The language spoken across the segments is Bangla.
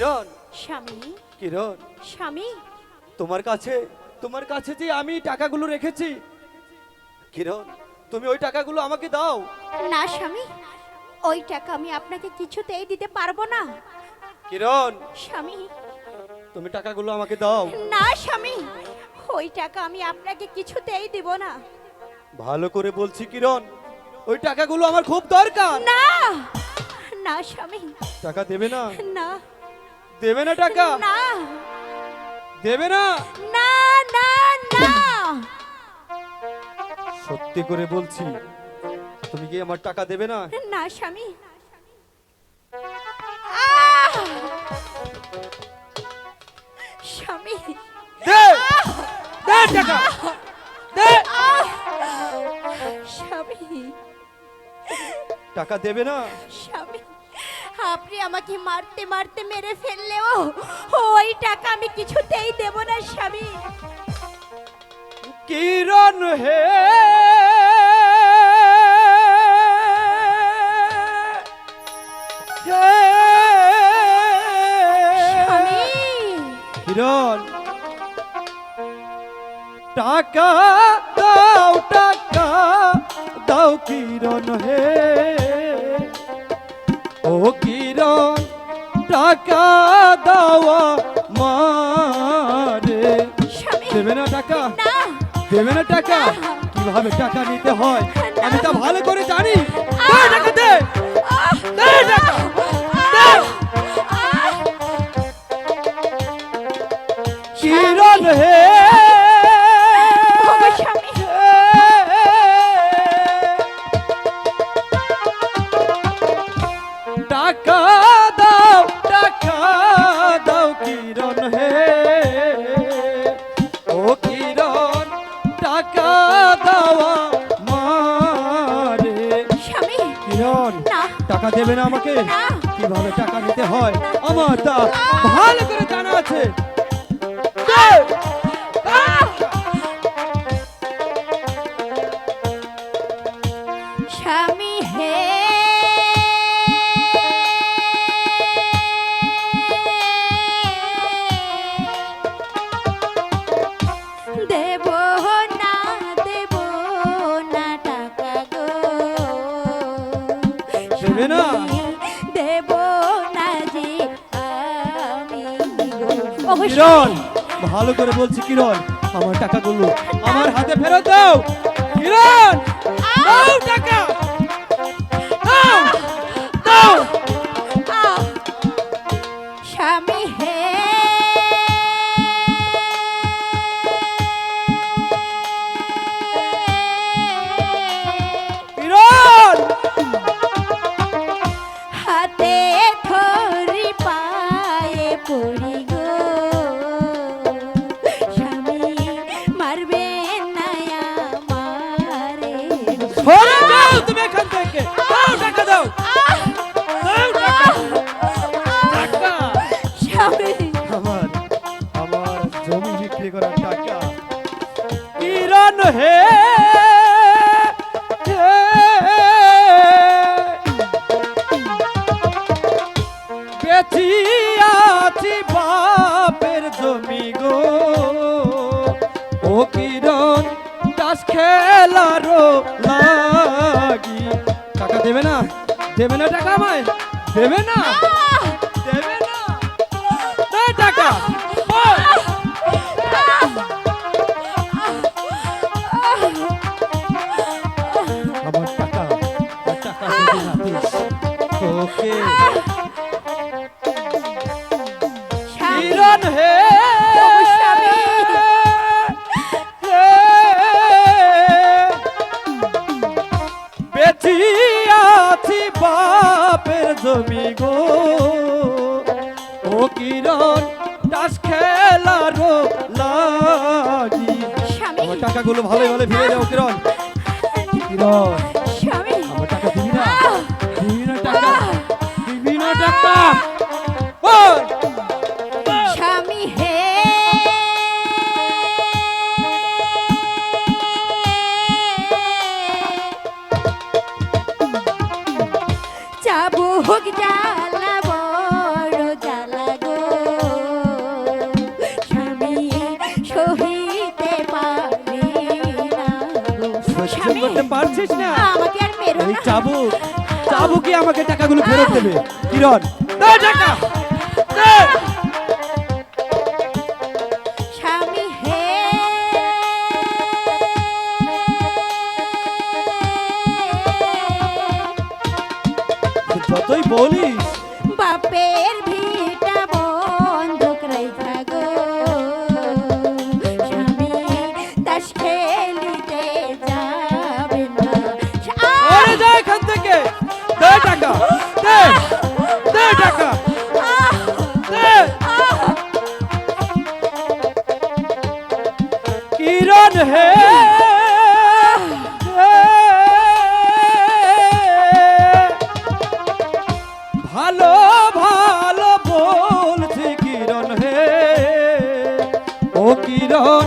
কিরণ? স্বামী। কিরণ? স্বামী। তোমার কাছে তোমার কাছে যে আমি টাকাগুলো রেখেছি। কিরণ তুমি ওই টাকাগুলো আমাকে দাও। না স্বামী ওই টাকা আমি আপনাকে কিছুতেই দিতে পারব না। কিরণ! স্বামী। তুমি টাকাগুলো আমাকে দাও। না স্বামী ওই টাকা আমি আপনাকে কিছুতেই দিব না। ভালো করে বলছি কিরণ ওই টাকাগুলো আমার খুব দরকার। না না স্বামী। টাকা দেবে না? না। দেবে না টাকা? না। দেবে না? না না না। সত্যি করে বলছি তুমি কি আমার টাকা দেবে না? না স্বামী। স্বামী। দে! দে টাকা! দে! স্বামী। টাকা দেবে না? স্বামী। আপনি আমাকে মারতে মারতে মেরে ফেললেও ওই টাকা আমি কিছুতেই দেব না স্বামী। কিরণ হে। কিরণ টাকা দাও টাকা দাও কিরণ হে? ও কিরণ টাকা দাও মারে। দেবে না টাকা? দেবে না টাকা? কীভাবে টাকা নিতে হয়? আমি তা ভালো করে জানি। টাকা দে। দে টাকা। কিরণ হে। টাকা দেবে না আমাকে? কীভাবে টাকা নিতে হয়? আমার তা ভালো করে জানা আছে। কিরণ? ভালো করে বলছি কিরণ, আমার টাকাগুলো আমার হাতে ফেরত দাও। কিরণ, দাও টাকা। দাও দাও। তুমি এখান থেকে দেবে না দেবে না টাকা আমায় দেবে না দেবে না। টাকা। আমার টাকা টাকা স্বামী কিরণ হে। বাপের জমি গো। ও কিরণ দাস খেলার লাগি। আমার টাকাগুলো ভালোই ভালো ফিরে যাও কিরণ। কিরণ। স্বামী করতে পারছিস না? আমাকে আর মেরো এই না। চাবুক চাবুকই আমাকে টাকাগুলো ফেরত দেবে? কিরণ দে টাকা দে। স্বামী হে। যতই বলিস টাকা দে দে টাকা দে কিরণ হে? ভালো ভালো বলছি কিরণ হে। ও কিরণ,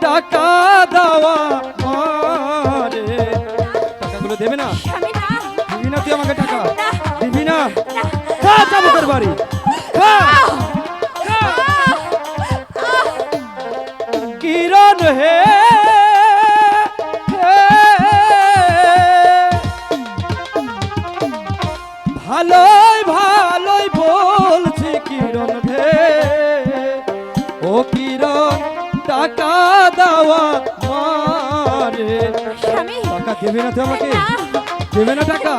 টাকা দেওয়া মারে টাকাগুলো দেবে না দিবি না? তুই আমাকে টাকা। দিবি না খা চাবুকের বাড়ি খা খা। কিরণ হে। ভালোই ভালোই বলছি কিরণ হে ও কিরণ টাকা দেওয়া মারে টাকা দেবে না তুই আমাকে। দেবে না টাকা?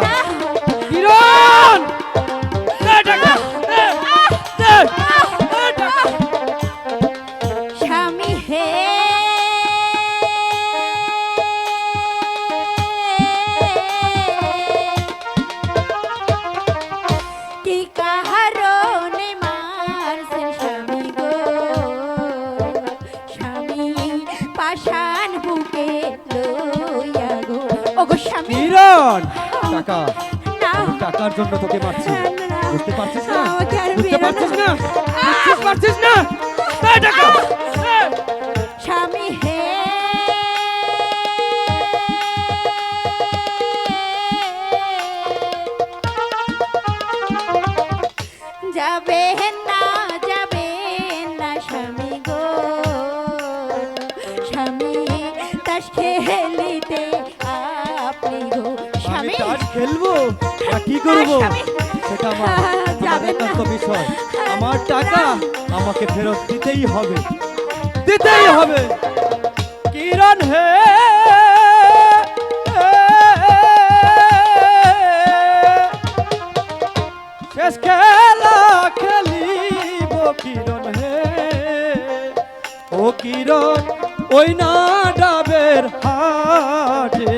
কিরণ টাকা। টাকার জন্য তোকে মারছি। বুঝতে পারছিস না? বুঝতে পারছিস না। বুঝতে পারছিস না? টাকা! খেলব না কি করব। সেটা আমার আহ, না। একান্ত বিষয়। আমার টাকা আমাকে ফেরত দিতেই হবে। দিতেই হবে। কিরণ হে শেষ খেলা খেলিব কিরণ হে। ও কিরণ ওই না ডাবের হাটে।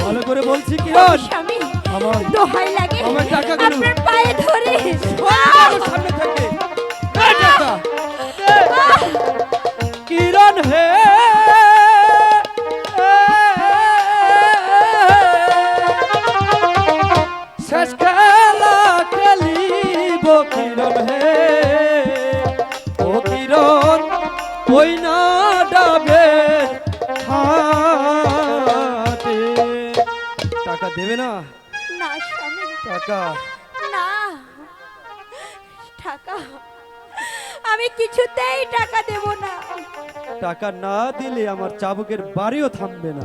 ভালো করে বলছি কিরণ। দোহাই লাগে। আপনার পায়ে ধরে। সামনে থেকে। এই টাকা, কিরণ হে। শেষ খেলা খেলিব কিরণ হে। ও কিরণ ওই না ডাবে টাকা দেবে না? টাকা। না টাকা। আমি কিছুতেই টাকা দেব না। টাকা না দিলে আমার চাবুকের বাড়িও থামবে না।